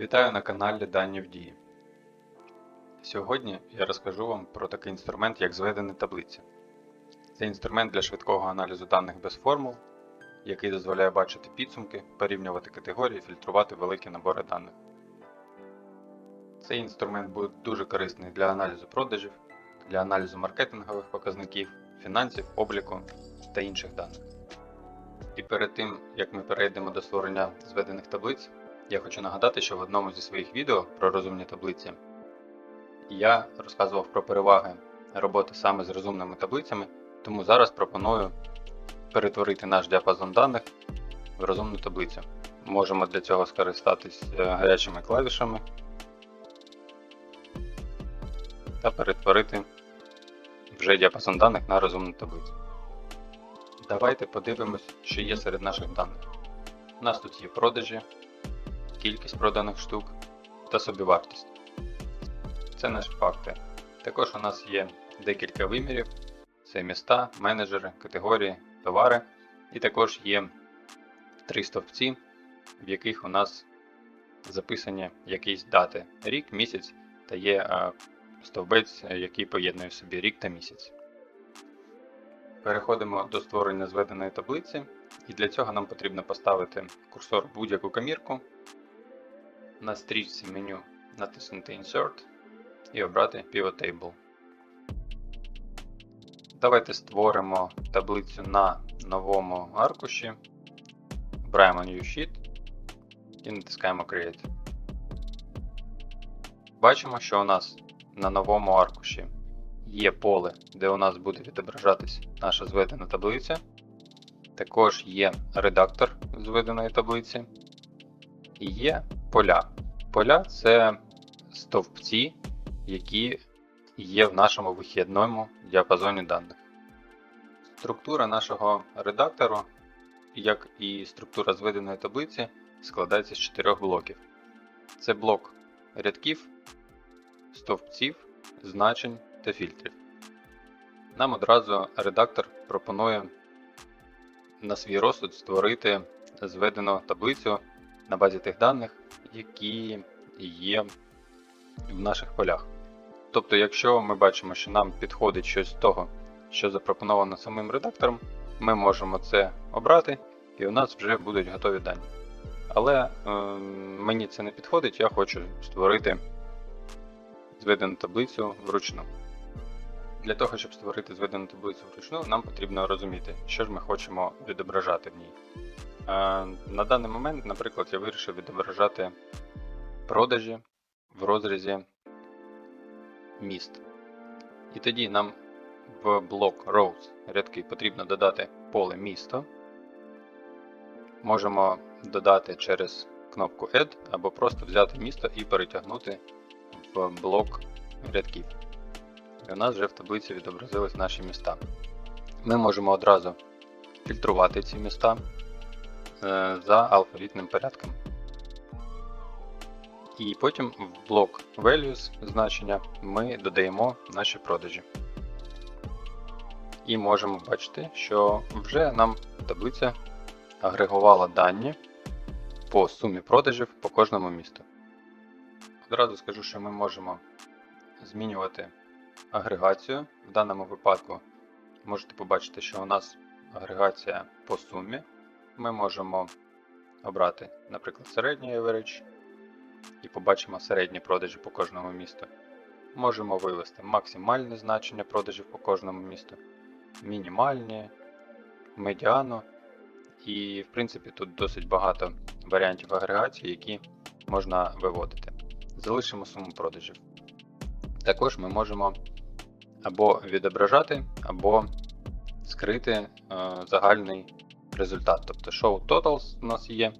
Вітаю на каналі Дані в Дії. Сьогодні я розкажу вам про такий інструмент, як зведені таблиці. Це інструмент для швидкого аналізу даних без формул, який дозволяє бачити підсумки, порівнювати категорії, фільтрувати великі набори даних. Цей інструмент буде дуже корисний для аналізу продажів, для аналізу маркетингових показників, фінансів, обліку та інших даних. І перед тим, як ми перейдемо до створення зведених таблиць, я хочу нагадати, що в одному зі своїх відео про розумні таблиці я розказував про переваги роботи саме з розумними таблицями, тому зараз пропоную перетворити наш діапазон даних в розумну таблицю. Можемо для цього скористатись е, гарячими клавішами та перетворити вже діапазон даних на розумну таблицю. Давайте подивимось, що є серед наших даних. У нас тут є продажі, кількість проданих штук та собівартість. Це наші факти. Також у нас є декілька вимірів: це міста, менеджери, категорії, товари, і також є три стовпці, в яких у нас записані якісь дати рік, місяць та є е, стовбець, який поєднує в собі рік та місяць. Переходимо до створення зведеної таблиці, і для цього нам потрібно поставити курсор в будь-яку комірку, на стрічці меню натиснути Insert і обрати Pivot Table. Давайте створимо таблицю на новому аркуші, обираємо New Sheet і натискаємо Create. Бачимо, що у нас на новому аркуші є поле, де у нас буде відображатись наша зведена таблиця. Також є редактор зведеної таблиці. І є поля. Поля це стовпці, які є в нашому вихідному діапазоні даних. Структура нашого редактору, як і структура зведеної таблиці, складається з чотирьох блоків. Це блок рядків, стовпців, значень та фільтрів. Нам одразу редактор пропонує на свій розсуд створити зведену таблицю на базі тих даних, які є в наших полях. Тобто, якщо ми бачимо, що нам підходить щось з того, що запропоновано самим редактором, ми можемо це обрати, і у нас вже будуть готові дані. Але е, мені це не підходить, я хочу створити зведену таблицю вручну. Для того, щоб створити зведену таблицю вручну, нам потрібно розуміти, що ж ми хочемо відображати в ній. Е, На даний момент, наприклад, я вирішив відображати продажі в розрізі міст. І тоді нам в блок Rows рядки потрібно додати поле місто. Можемо додати через кнопку Add або просто взяти місто і перетягнути в блок рядків. І у нас вже в таблиці відобразились наші міста. Ми можемо одразу фільтрувати ці міста е, за алфавітним порядком. І потім в блок Values значення ми додаємо наші продажі. І можемо бачити, що вже нам таблиця агрегувала дані по сумі продажів по кожному місту. Одразу скажу, що ми можемо змінювати агрегацію. В даному випадку можете побачити, що у нас агрегація по сумі. Ми можемо обрати, наприклад, середній average і побачимо середні продажі по кожному місту. Можемо вивести максимальне значення продажів по кожному місту, мінімальні, медіану. І, в принципі, тут досить багато варіантів агрегації, які можна виводити. Залишимо суму продажів. Також ми можемо або відображати, або скрити е, загальний результат. Тобто Show Totals у нас є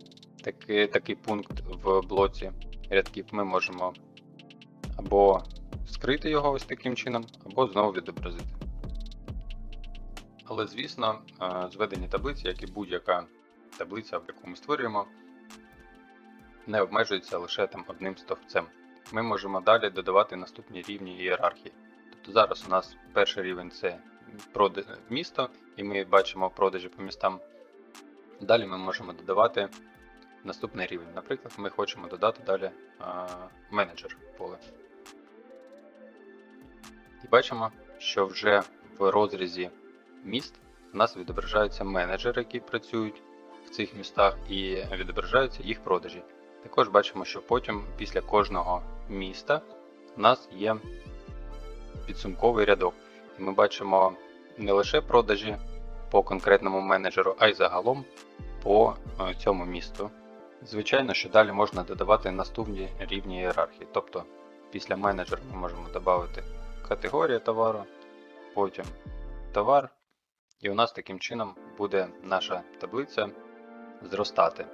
такий, такий пункт в блоці рядків. Ми можемо або скрити його ось таким чином, або знову відобразити. Але, звісно, е, зведені таблиці, як і будь-яка таблиця, в яку ми створюємо, не обмежується лише там одним стовпцем. Ми можемо далі додавати наступні рівні ієрархії. Тобто зараз у нас перший рівень це місто, і ми бачимо продажі по містам. Далі ми можемо додавати наступний рівень. Наприклад, ми хочемо додати далі менеджер поле. І бачимо, що вже в розрізі міст у нас відображаються менеджери, які працюють в цих містах, і відображаються їх продажі. Також бачимо, що потім після кожного міста у нас є підсумковий рядок. І ми бачимо не лише продажі по конкретному менеджеру, а й загалом по е, цьому місту. Звичайно, що далі можна додавати наступні рівні ієрархії. Тобто після менеджера ми можемо додати категорія товару, потім товар, і у нас таким чином буде наша таблиця зростати.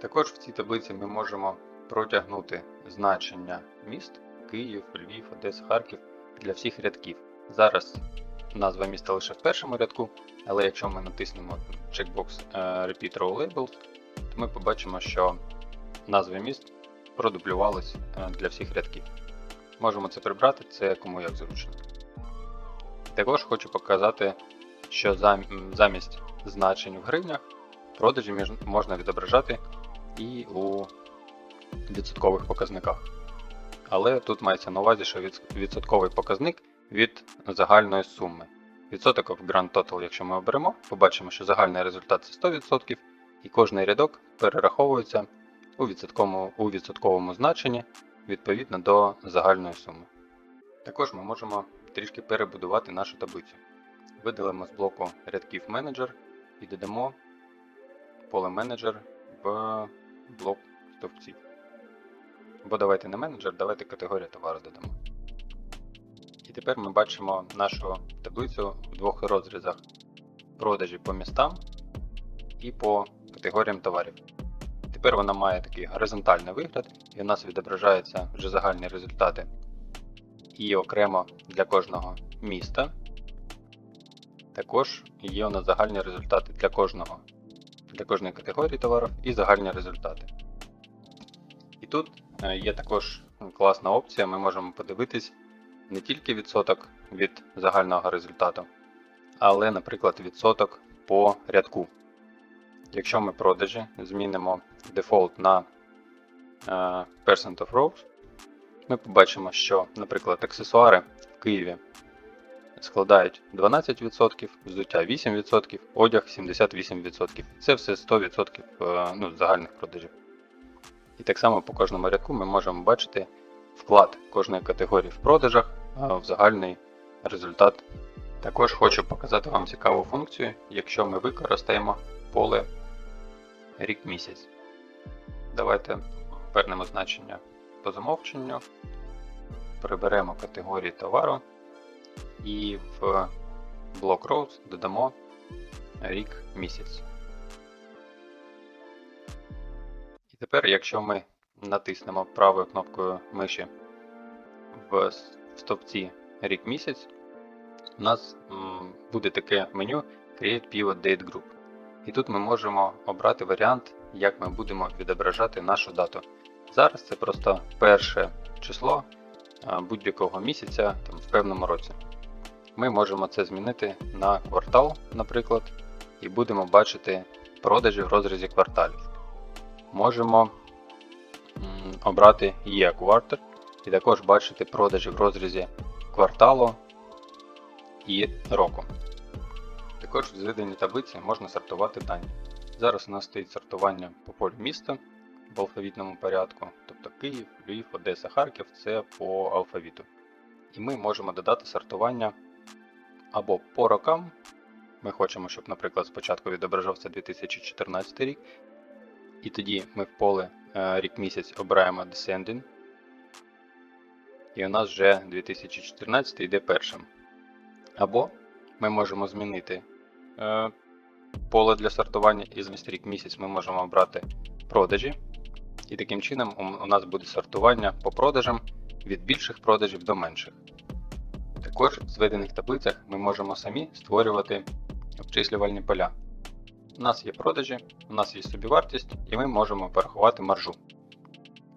Також в цій таблиці ми можемо протягнути значення міст Київ, Львів, Одеса, Харків для всіх рядків. Зараз назва міста лише в першому рядку, але якщо ми натиснемо чекбокс е, Repeat Row Labels, то ми побачимо, що назви міст продублювались е, для всіх рядків. Можемо це прибрати, це кому як зручно. Також хочу показати, що замість значень в гривнях продажі можна відображати і у відсоткових показниках. Але тут мається на увазі, що відсотковий показник від загальної суми. Відсоток of Grand Total, якщо ми оберемо, побачимо, що загальний результат це 100%, і кожний рядок перераховується у відсотковому, у відсотковому значенні відповідно до загальної суми. Також ми можемо трішки перебудувати нашу таблицю. Видалимо з блоку рядків менеджер і додамо поле менеджер в блок стовпців. Бо давайте не менеджер, давайте категорію товару додамо. І тепер ми бачимо нашу таблицю в двох розрізах: продажі по містам і по категоріям товарів. Тепер вона має такий горизонтальний вигляд, і у нас відображаються вже загальні результати і окремо для кожного міста. Також є у нас загальні результати для кожного, для кожної категорії товарів і загальні результати. І тут є також класна опція, ми можемо подивитись не тільки відсоток від загального результату, але, наприклад, відсоток по рядку. Якщо ми продажі змінимо дефолт на е, Percent of Rows, ми побачимо, що, наприклад, аксесуари в Києві складають 12%, взуття 8%, одяг 78%. Це все 100% е, ну, загальних продажів. І так само по кожному рядку ми можемо бачити вклад кожної категорії в продажах а в загальний результат. Також хочу показати вам цікаву функцію, якщо ми використаємо поле рік місяць. Давайте вернемо значення по замовченню, приберемо категорії товару і в блок Rows додамо рік місяць. Тепер, якщо ми натиснемо правою кнопкою миші в стовпці рік місяць, у нас буде таке меню Create Pivot Date Group. І тут ми можемо обрати варіант, як ми будемо відображати нашу дату. Зараз це просто перше число будь-якого місяця там, в певному році. Ми можемо це змінити на квартал, наприклад, і будемо бачити продажі в розрізі кварталів. Можемо обрати Year Quarter і також бачити продажі в розрізі кварталу і року. Також в зведеній таблиці можна сортувати дані. Зараз у нас стоїть сортування по полю міста в алфавітному порядку, тобто Київ, Львів, Одеса, Харків це по алфавіту. І ми можемо додати сортування або по рокам. Ми хочемо, щоб, наприклад, спочатку відображався 2014 рік, і тоді ми в поле е, рік місяць обираємо Descending, і у нас вже 2014 йде першим. Або ми можемо змінити е, поле для сортування і замість рік місяць ми можемо обрати продажі. І таким чином у, у нас буде сортування по продажам від більших продажів до менших. Також в зведених таблицях ми можемо самі створювати обчислювальні поля. У нас є продажі, у нас є собівартість, і ми можемо порахувати маржу.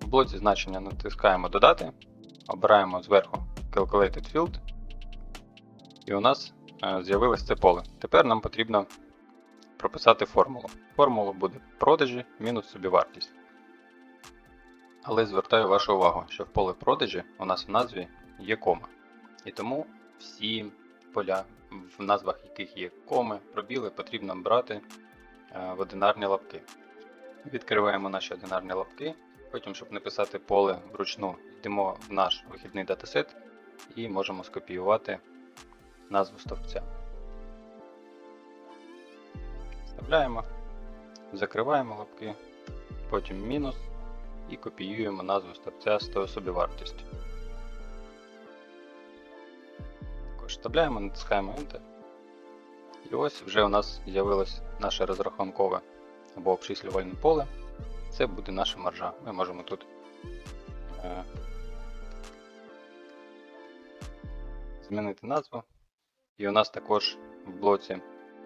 В блоці значення натискаємо Додати, обираємо зверху Calculated Field, і у нас е, з'явилось це поле. Тепер нам потрібно прописати формулу. Формула буде продажі мінус собівартість. Але звертаю вашу увагу, що в поле продажі у нас в назві є кома. І тому всі поля, в назвах яких є коми, пробіли, потрібно брати в одинарні лапки. Відкриваємо наші одинарні лапки. Потім, щоб написати поле вручну, йдемо в наш вихідний датасет і можемо скопіювати назву стовпця. Вставляємо, закриваємо лапки, потім мінус і копіюємо назву стовпця з тою собівартістю. Також вставляємо, натискаємо Enter. І ось вже у нас з'явилось наше розрахункове або обчислювальне поле. Це буде наша маржа. Ми можемо тут е, змінити назву. І у нас також в блоці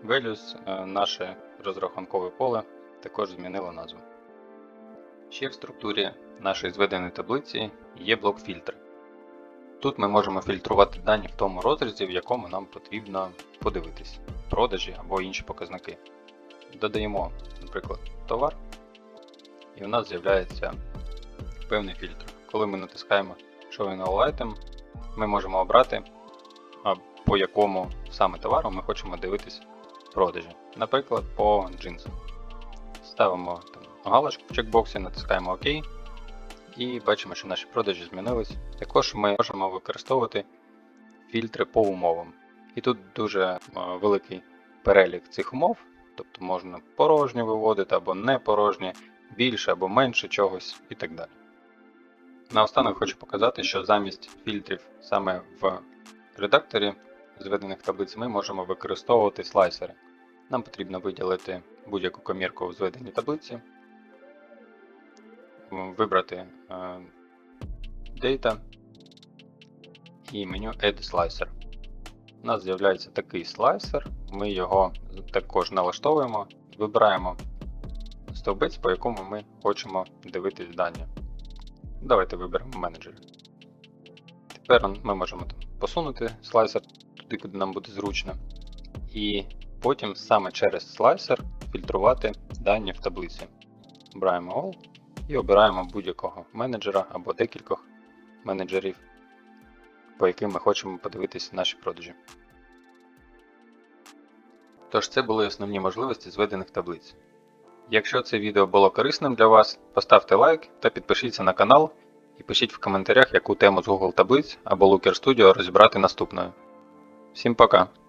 Values е, наше розрахункове поле також змінило назву. Ще в структурі нашої зведеної таблиці є блок фільтри. Тут ми можемо фільтрувати дані в тому розрізі, в якому нам потрібно подивитись продажі або інші показники. Додаємо, наприклад, товар, і у нас з'являється певний фільтр. Коли ми натискаємо Show in All Item, ми можемо обрати, по якому саме товару ми хочемо дивитись продажі. Наприклад, по джинсам. Ставимо там, галочку в чекбоксі, натискаємо ОК і бачимо, що наші продажі змінились. Також ми можемо використовувати фільтри по умовам. І тут дуже е, великий перелік цих умов, тобто можна порожні виводити або не порожні, більше або менше чогось і так далі. Наостанок хочу показати, що замість фільтрів саме в редакторі зведених таблиць ми можемо використовувати слайсери. Нам потрібно виділити будь-яку комірку в зведеній таблиці, вибрати е, Data і меню Add Slicer. У нас з'являється такий слайсер, ми його також налаштовуємо, вибираємо стовбець, по якому ми хочемо дивитись дані. Давайте виберемо менеджер. Тепер ми можемо посунути слайсер туди, куди нам буде зручно. І потім саме через слайсер фільтрувати дані в таблиці. Обираємо All і обираємо будь-якого менеджера або декількох менеджерів, по яким ми хочемо подивитися наші продажі. Тож це були основні можливості зведених таблиць. Якщо це відео було корисним для вас, поставте лайк та підпишіться на канал і пишіть в коментарях, яку тему з Google таблиць або Looker Studio розібрати наступною. Всім пока!